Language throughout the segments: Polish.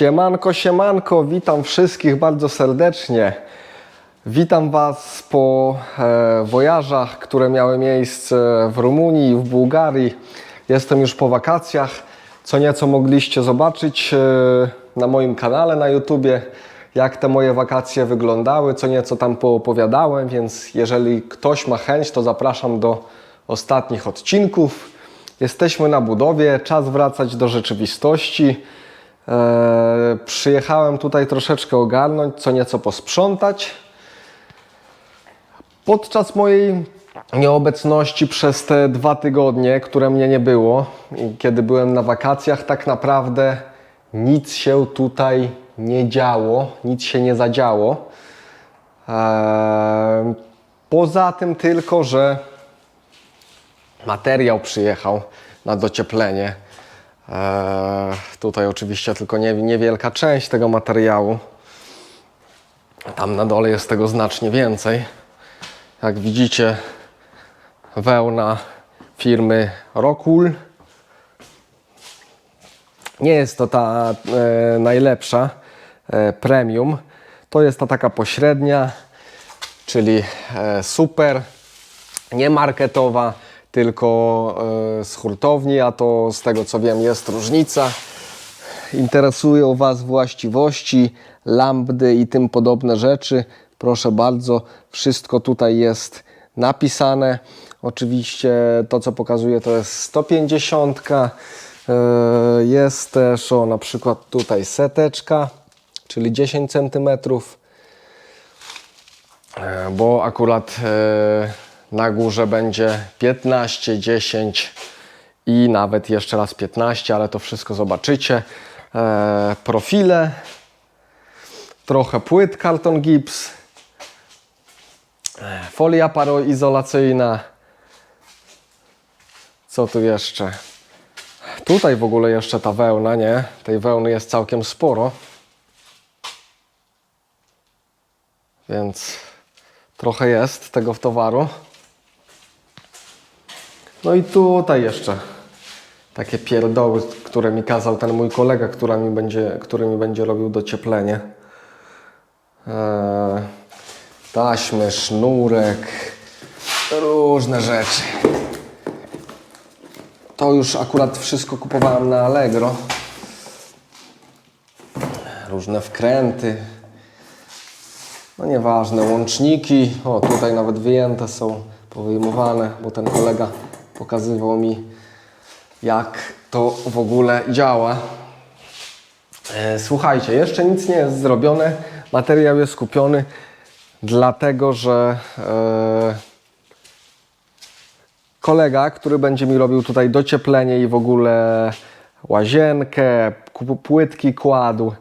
Siemanko, siemanko, witam wszystkich bardzo serdecznie. Witam Was po e, wojażach, które miały miejsce w Rumunii w Bułgarii. Jestem już po wakacjach. Co nieco mogliście zobaczyć e, na moim kanale na YouTubie, jak te moje wakacje wyglądały, co nieco tam poopowiadałem, więc jeżeli ktoś ma chęć, to zapraszam do ostatnich odcinków. Jesteśmy na budowie, czas wracać do rzeczywistości. E, przyjechałem tutaj troszeczkę ogarnąć, co nieco posprzątać. Podczas mojej nieobecności przez te dwa tygodnie, które mnie nie było, kiedy byłem na wakacjach, tak naprawdę nic się tutaj nie działo, nic się nie zadziało. E, poza tym tylko, że materiał przyjechał na docieplenie. Eee, tutaj oczywiście tylko nie, niewielka część tego materiału. Tam na dole jest tego znacznie więcej. Jak widzicie, wełna firmy Rockwool. Nie jest to ta e, najlepsza e, premium. To jest ta taka pośrednia, czyli e, super, nie marketowa, tylko e, z hurtowni, a to z tego co wiem jest różnica. Interesują Was właściwości, lambdy i tym podobne rzeczy. Proszę bardzo, wszystko tutaj jest napisane. Oczywiście to co pokazuje to jest 150. E, Jest też o na przykład tutaj seteczka, czyli 10 cm. E, bo akurat na górze będzie 15, 10 i nawet jeszcze raz 15, ale to wszystko zobaczycie. E, profile, trochę płyt karton gips, e, folia paroizolacyjna. Co tu jeszcze? Tutaj w ogóle jeszcze ta wełna, nie? Tej wełny jest całkiem sporo. Więc trochę jest tego w towaru. No i tutaj jeszcze takie pierdoły, które mi kazał ten mój kolega, który mi będzie, który mi będzie robił docieplenie. Eee, taśmy, sznurek, różne rzeczy. To już akurat wszystko kupowałem na Allegro. Różne wkręty. No nieważne, łączniki. O, tutaj nawet wyjęte są, powyjmowane, bo ten kolega pokazywał mi, jak to w ogóle działa. E, Słuchajcie, jeszcze nic nie jest zrobione. Materiał jest kupiony, dlatego że e, kolega, który będzie mi robił tutaj docieplenie i w ogóle łazienkę, płytki kładł.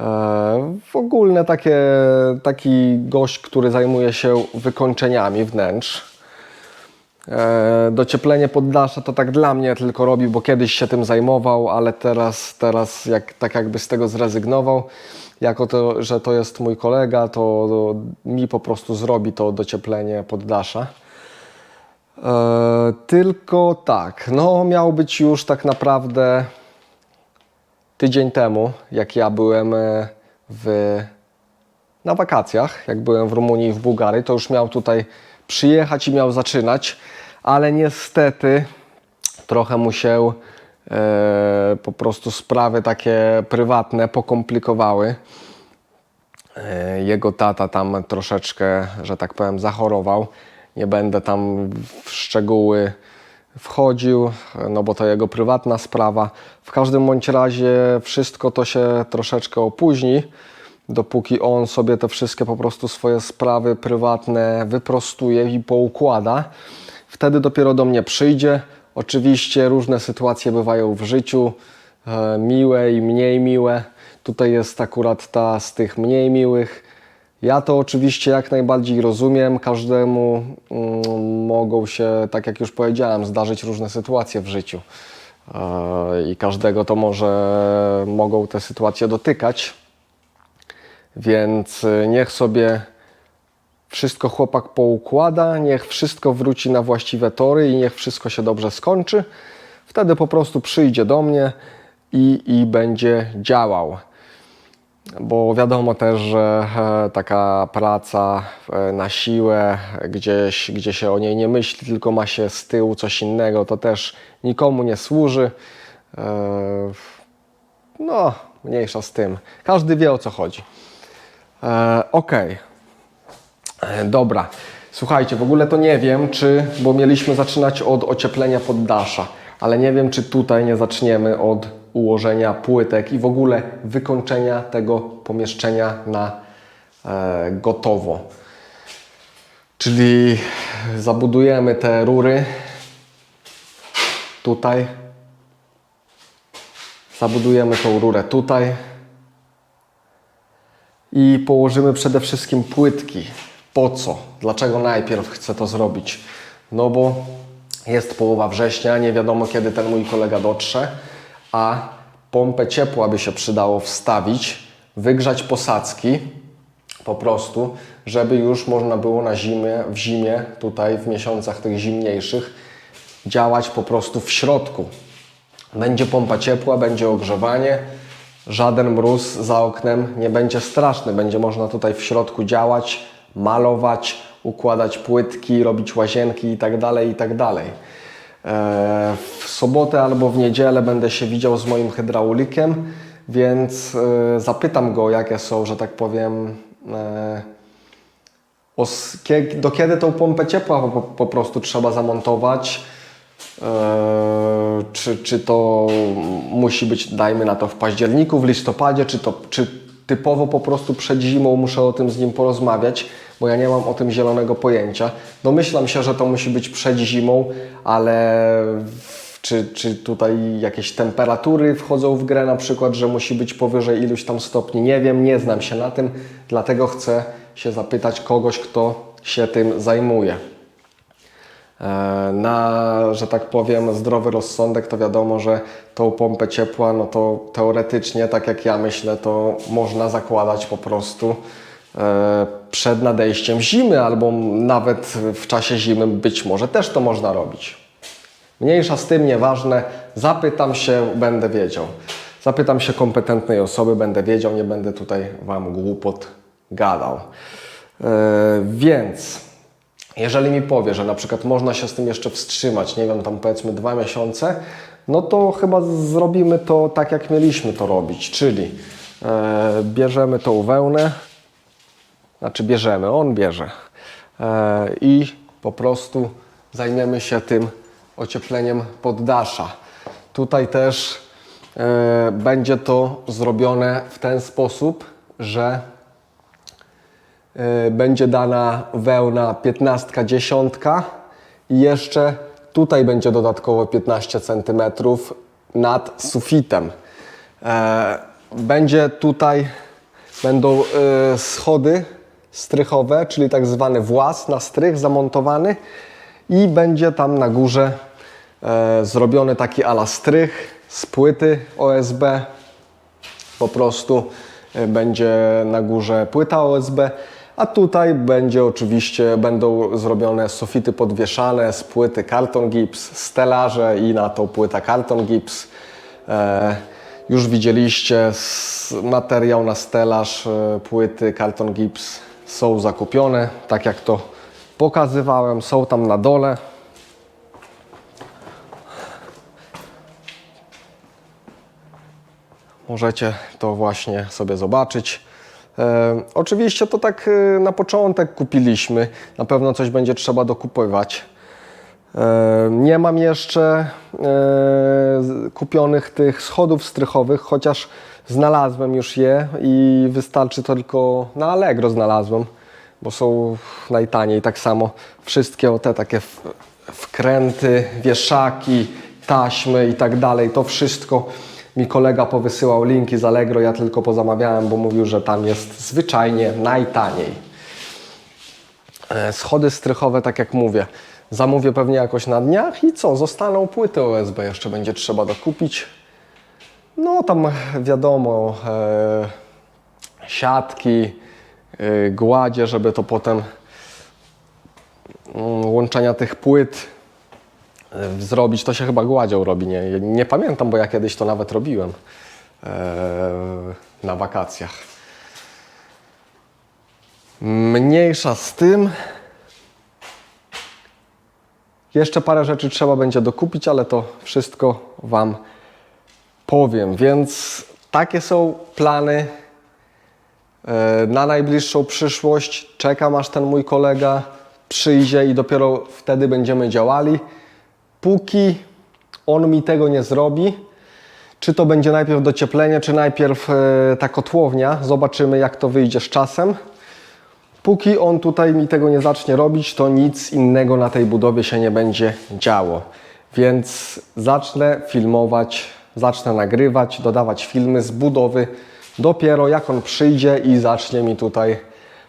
E, W ogóle takie, taki gość, który zajmuje się wykończeniami wnętrz. E, Docieplenie poddasza to tak dla mnie tylko robi, bo kiedyś się tym zajmował, ale teraz, teraz jak, tak jakby z tego zrezygnował. Jako to, że to jest mój kolega, to, mi po prostu zrobi to docieplenie poddasza. E, tylko tak, no miał być już tak naprawdę tydzień temu, jak ja byłem e, w, na wakacjach, jak byłem w Rumunii w Bułgarii, to już miał tutaj przyjechać i miał zaczynać, ale niestety trochę mu się e, po prostu sprawy takie prywatne pokomplikowały. E, Jego tata tam troszeczkę, że tak powiem, zachorował. Nie będę tam w szczegóły wchodził, no bo to jego prywatna sprawa. W każdym bądź razie wszystko to się troszeczkę opóźni, dopóki on sobie te wszystkie po prostu swoje sprawy prywatne wyprostuje i poukłada. Wtedy dopiero do mnie przyjdzie. Oczywiście różne sytuacje bywają w życiu, e, miłe i mniej miłe. Tutaj jest akurat ta z tych mniej miłych. Ja to oczywiście jak najbardziej rozumiem. Każdemu mm, mogą się, tak jak już powiedziałem, zdarzyć różne sytuacje w życiu. E, I każdego to może mogą te sytuacje dotykać. Więc y, niech sobie wszystko chłopak poukłada, niech wszystko wróci na właściwe tory i niech wszystko się dobrze skończy. Wtedy po prostu przyjdzie do mnie i, i będzie działał. bo wiadomo też, że e, taka praca e, na siłę, gdzieś, gdzie się o niej nie myśli, tylko ma się z tyłu coś innego, to też nikomu nie służy. E, No, mniejsza z tym. Każdy wie o co chodzi. E, Okej. E, Dobra. Słuchajcie, w ogóle to nie wiem, czy, bo mieliśmy zaczynać od ocieplenia poddasza, ale nie wiem, czy tutaj nie zaczniemy od ułożenia płytek i w ogóle wykończenia tego pomieszczenia na e, gotowo. Czyli zabudujemy te rury tutaj, zabudujemy tą rurę tutaj, i położymy przede wszystkim płytki. Po co? Dlaczego najpierw chcę to zrobić? No bo jest połowa września, nie wiadomo kiedy ten mój kolega dotrze, a pompę ciepła by się przydało wstawić, wygrzać posadzki po prostu, żeby już można było na zimie, w zimie, tutaj w miesiącach tych zimniejszych, działać po prostu w środku. Będzie pompa ciepła, będzie ogrzewanie, żaden mróz za oknem nie będzie straszny. Będzie można tutaj w środku działać, malować, układać płytki, robić łazienki itd. itd. E, W sobotę albo w niedzielę będę się widział z moim hydraulikiem, więc e, zapytam go, jakie są, że tak powiem, e, do kiedy tą pompę ciepła po prostu trzeba zamontować. Eee, czy, czy to musi być, dajmy na to, w październiku, w listopadzie, czy, to, czy typowo po prostu przed zimą muszę o tym z nim porozmawiać, bo ja nie mam o tym zielonego pojęcia. Domyślam się, że to musi być przed zimą, ale czy, czy tutaj jakieś temperatury wchodzą w grę, na przykład, że musi być powyżej iluś tam stopni, nie wiem, nie znam się na tym, dlatego chcę się zapytać kogoś, kto się tym zajmuje. E, Na, że tak powiem, zdrowy rozsądek, to wiadomo, że tą pompę ciepła, no to teoretycznie, tak jak ja myślę, to można zakładać po prostu e, przed nadejściem zimy, albo nawet w czasie zimy być może też to można robić. Mniejsza z tym, nieważne, zapytam się, będę wiedział. Zapytam się kompetentnej osoby, będę wiedział, nie będę tutaj Wam głupot gadał. E, więc jeżeli mi powie, że na przykład można się z tym jeszcze wstrzymać, nie wiem, tam powiedzmy dwa miesiące, no to chyba zrobimy to tak, jak mieliśmy to robić, czyli e, bierzemy tą wełnę, znaczy bierzemy, on bierze e, i po prostu zajmiemy się tym ociepleniem poddasza. Tutaj też e, będzie to zrobione w ten sposób, że będzie dana wełna 15 dziesiątka i jeszcze tutaj będzie dodatkowo 15 cm nad sufitem. E, Będzie tutaj będą y, schody strychowe, czyli tak zwany włas na strych zamontowany i będzie tam na górze zrobiony taki ala strych z płyty OSB po prostu y, będzie na górze płyta OSB, a tutaj będzie oczywiście, będą zrobione sufity podwieszane z płyty karton gips, stelaże i na tą płytę karton gips. E, już widzieliście materiał na stelaż, e, płyty karton gips są zakupione, tak jak to pokazywałem, są tam na dole. Możecie to właśnie sobie zobaczyć. E, oczywiście to tak e, na początek kupiliśmy. Na pewno coś będzie trzeba dokupywać. E, nie mam jeszcze e, kupionych tych schodów strychowych, chociaż znalazłem już je i wystarczy to tylko na Allegro znalazłem, bo są najtaniej. Tak samo wszystkie o te takie wkręty, wieszaki, taśmy i tak dalej. To wszystko mi kolega powysyłał linki z Allegro, ja tylko pozamawiałem, bo mówił, że tam jest zwyczajnie najtaniej. E, Schody strychowe, tak jak mówię, zamówię pewnie jakoś na dniach i co, zostaną płyty OSB, jeszcze będzie trzeba dokupić. No tam wiadomo, e, siatki, e, gładzie, żeby to potem mm, łączenia tych płyt zrobić, to się chyba gładzią robi, nie, nie pamiętam, bo ja kiedyś to nawet robiłem e, na wakacjach. Mniejsza z tym. Jeszcze parę rzeczy trzeba będzie dokupić, ale to wszystko Wam powiem. Więc takie są plany e, na najbliższą przyszłość. Czekam aż ten mój kolega przyjdzie i dopiero wtedy będziemy działali. Póki on mi tego nie zrobi, czy to będzie najpierw docieplenie, czy najpierw e, ta kotłownia, zobaczymy jak to wyjdzie z czasem. Póki on tutaj mi tego nie zacznie robić, to nic innego na tej budowie się nie będzie działo. Więc zacznę filmować, zacznę nagrywać, dodawać filmy z budowy dopiero jak on przyjdzie i zacznie mi tutaj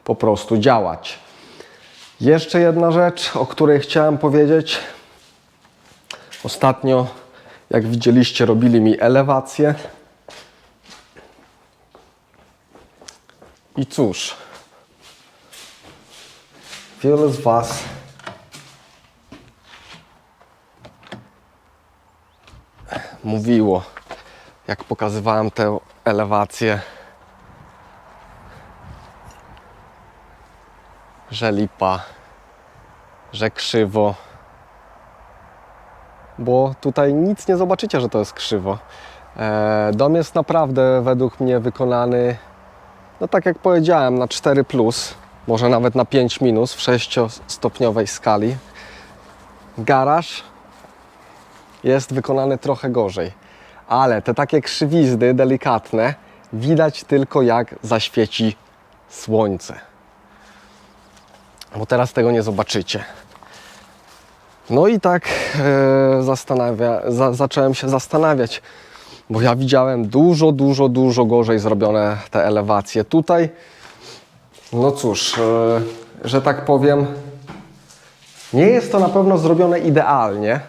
po prostu działać. Jeszcze jedna rzecz, o której chciałem powiedzieć. Ostatnio, jak widzieliście, robili mi elewację. I cóż, wiele z Was mówiło, jak pokazywałem tę elewację, że lipa, że krzywo. Bo tutaj nic nie zobaczycie, że to jest krzywo. E, dom jest naprawdę według mnie wykonany, no tak jak powiedziałem, na 4, plus, może nawet na 5 minus w 6-stopniowej skali. Garaż jest wykonany trochę gorzej, ale te takie krzywizny delikatne widać tylko jak zaświeci słońce. Bo teraz tego nie zobaczycie. No i tak e, zastanawia, za, zacząłem się zastanawiać, bo ja widziałem dużo, dużo, dużo gorzej zrobione te elewacje. Tutaj, no cóż, e, że tak powiem, nie jest to na pewno zrobione idealnie,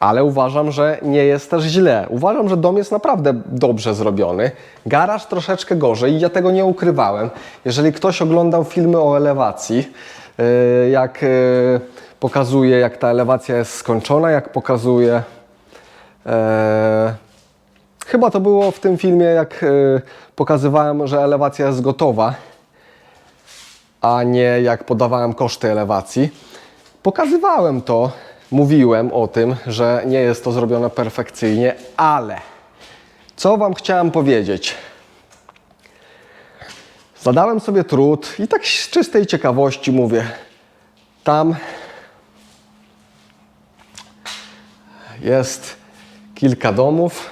ale uważam, że nie jest też źle. Uważam, że dom jest naprawdę dobrze zrobiony. Garaż troszeczkę gorzej i ja tego nie ukrywałem. Jeżeli ktoś oglądał filmy o elewacji, jak yy, pokazuje, jak ta elewacja jest skończona, jak pokazuje. yy, Chyba to było w tym filmie, jak pokazywałem, że elewacja jest gotowa, a nie jak podawałem koszty elewacji. Pokazywałem to, mówiłem o tym, że nie jest to zrobione perfekcyjnie, ale co Wam chciałem powiedzieć? Zadałem sobie trud i tak z czystej ciekawości mówię, tam jest kilka domów,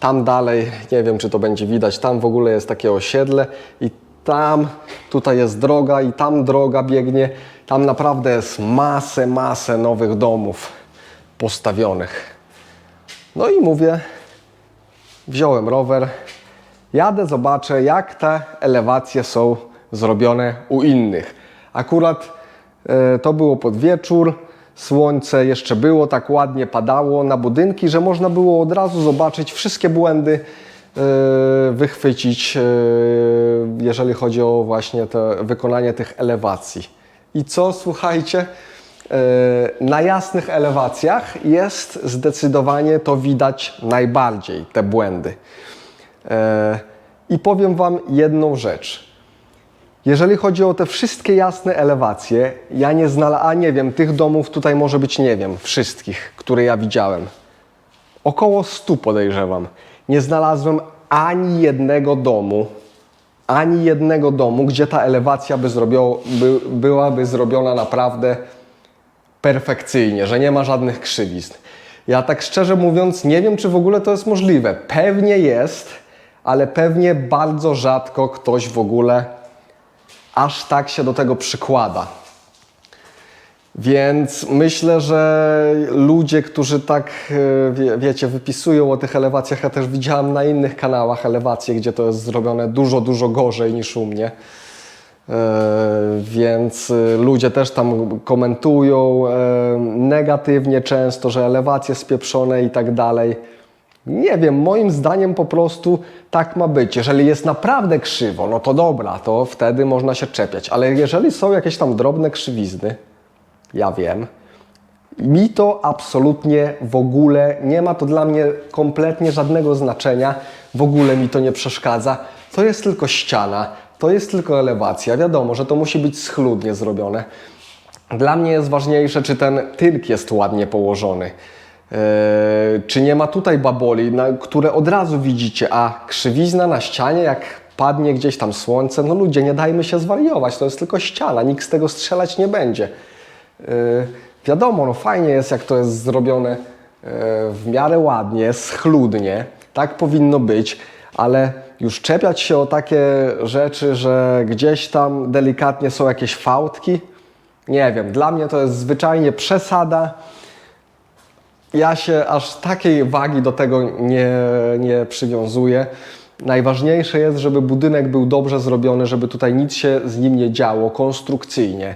tam dalej, nie wiem czy to będzie widać, tam w ogóle jest takie osiedle i tam, tutaj jest droga i tam droga biegnie. Tam naprawdę jest masę, masę nowych domów postawionych. No i mówię, wziąłem rower, jadę, zobaczę jak te elewacje są zrobione u innych. Akurat e, to było pod wieczór, słońce jeszcze było, tak ładnie padało na budynki, że można było od razu zobaczyć wszystkie błędy, e, wychwycić, e, jeżeli chodzi o właśnie te, wykonanie tych elewacji. I co, słuchajcie, na jasnych elewacjach jest zdecydowanie to widać najbardziej, te błędy. E, I powiem Wam jedną rzecz. Jeżeli chodzi o te wszystkie jasne elewacje, ja nie znalazłem, a nie wiem, tych domów tutaj może być, nie wiem, wszystkich, które ja widziałem. Około 100 podejrzewam. Nie znalazłem ani jednego domu, ani jednego domu, gdzie ta elewacja by zrobiło, by, byłaby zrobiona naprawdę perfekcyjnie, że nie ma żadnych krzywizn. Ja tak szczerze mówiąc nie wiem, czy w ogóle to jest możliwe. Pewnie jest, ale pewnie bardzo rzadko ktoś w ogóle aż tak się do tego przykłada. Więc myślę, że ludzie, którzy tak, e, wie, wiecie, wypisują o tych elewacjach, ja też widziałem na innych kanałach elewacje, gdzie to jest zrobione dużo, dużo gorzej niż u mnie. E, Więc e, ludzie też tam komentują negatywnie często, że elewacje spieprzone i tak dalej. Nie wiem, moim zdaniem po prostu tak ma być. Jeżeli jest naprawdę krzywo, no to dobra, to wtedy można się czepiać. Ale jeżeli są jakieś tam drobne krzywizny, ja wiem. Mi to absolutnie w ogóle nie ma to dla mnie kompletnie żadnego znaczenia. W ogóle mi to nie przeszkadza. To jest tylko ściana. to jest tylko elewacja. Wiadomo, że to musi być schludnie zrobione. Dla mnie jest ważniejsze, czy ten tynk jest ładnie położony. Eee, czy nie ma tutaj baboli, na, które od razu widzicie, a krzywizna na ścianie, jak padnie gdzieś tam słońce, no ludzie, nie dajmy się zwariować, to jest tylko ściana, nikt z tego strzelać nie będzie. Eee, wiadomo, no fajnie jest, jak to jest zrobione eee, w miarę ładnie, schludnie, tak powinno być, ale już czepiać się o takie rzeczy, że gdzieś tam delikatnie są jakieś fałdki, nie wiem, dla mnie to jest zwyczajnie przesada. Ja się aż takiej wagi do tego nie, nie przywiązuję. Najważniejsze jest, żeby budynek był dobrze zrobiony, żeby tutaj nic się z nim nie działo konstrukcyjnie,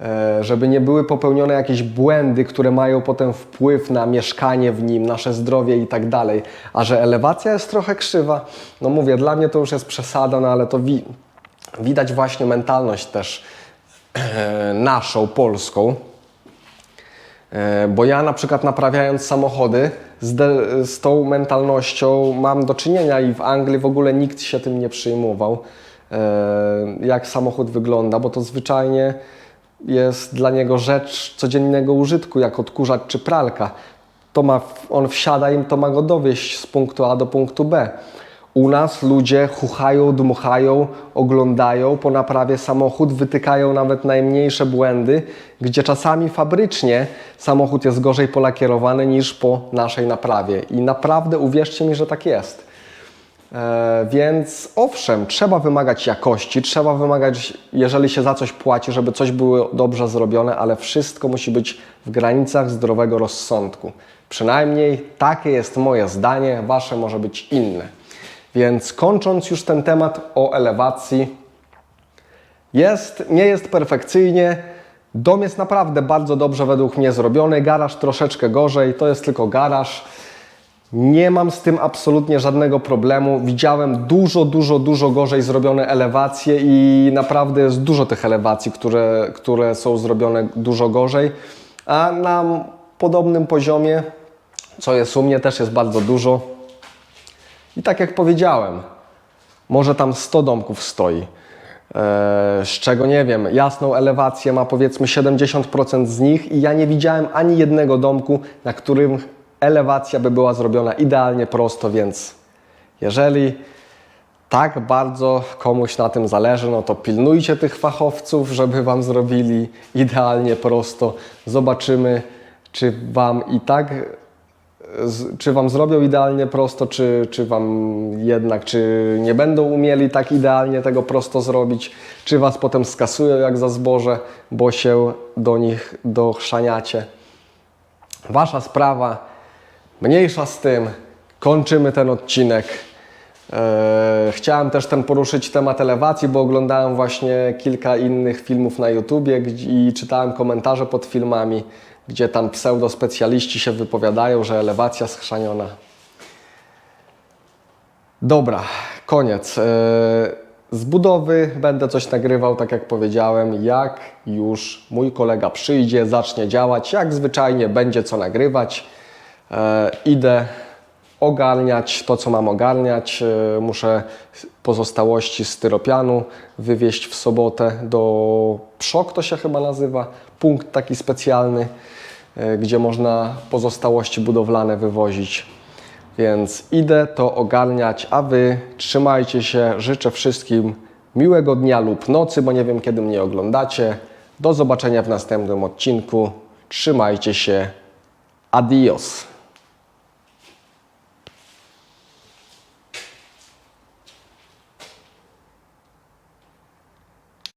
e, żeby nie były popełnione jakieś błędy, które mają potem wpływ na mieszkanie w nim, nasze zdrowie i tak dalej. A że elewacja jest trochę krzywa, no mówię, dla mnie to już jest przesada, no ale to wi widać właśnie mentalność też e, naszą, polską. E, Bo ja na przykład naprawiając samochody z, de, z tą mentalnością mam do czynienia i w Anglii w ogóle nikt się tym nie przyjmował, e, jak samochód wygląda, bo to zwyczajnie jest dla niego rzecz codziennego użytku, jak odkurzacz czy pralka. To ma, on wsiada i to ma go dowieść z punktu A do punktu B. U nas ludzie chuchają, dmuchają, oglądają po naprawie samochód, wytykają nawet najmniejsze błędy, gdzie czasami fabrycznie samochód jest gorzej polakierowany niż po naszej naprawie. I naprawdę uwierzcie mi, że tak jest. E, więc owszem, trzeba wymagać jakości, trzeba wymagać, jeżeli się za coś płaci, żeby coś było dobrze zrobione, ale wszystko musi być w granicach zdrowego rozsądku. Przynajmniej takie jest moje zdanie, wasze może być inne. Więc kończąc już ten temat o elewacji, jest, nie jest perfekcyjnie. Dom jest naprawdę bardzo dobrze według mnie zrobiony. Garaż troszeczkę gorzej, to jest tylko garaż. Nie mam z tym absolutnie żadnego problemu. Widziałem dużo, dużo, dużo gorzej zrobione elewacje i naprawdę jest dużo tych elewacji, które, które są zrobione dużo gorzej. A na podobnym poziomie, co jest u mnie, też jest bardzo dużo. I tak jak powiedziałem, może tam 100 domków stoi, e, z czego nie wiem, jasną elewację ma powiedzmy 70% z nich i ja nie widziałem ani jednego domku, na którym elewacja by była zrobiona idealnie prosto, więc jeżeli tak bardzo komuś na tym zależy, no to pilnujcie tych fachowców, żeby Wam zrobili idealnie prosto. Zobaczymy, czy Wam i tak czy Wam zrobią idealnie prosto, czy, czy Wam jednak, czy nie będą umieli tak idealnie tego prosto zrobić, czy Was potem skasują jak za zboże, bo się do nich dochrzaniacie. Wasza sprawa, mniejsza z tym, kończymy ten odcinek. Eee, Chciałem też ten poruszyć temat elewacji, bo oglądałem właśnie kilka innych filmów na YouTubie i czytałem komentarze pod filmami, gdzie tam pseudospecjaliści się wypowiadają, że elewacja schrzaniona. Dobra, koniec. Eee, Z budowy będę coś nagrywał, tak jak powiedziałem, jak już mój kolega przyjdzie, zacznie działać, jak zwyczajnie będzie co nagrywać. Eee, Idę ogarniać to, co mam ogarniać. Eee, Muszę pozostałości styropianu wywieźć w sobotę do Przok, to się chyba nazywa, punkt taki specjalny, e, gdzie można pozostałości budowlane wywozić. Więc idę to ogarniać, a Wy trzymajcie się. Życzę wszystkim miłego dnia lub nocy, bo nie wiem kiedy mnie oglądacie. Do zobaczenia w następnym odcinku. Trzymajcie się. Adios.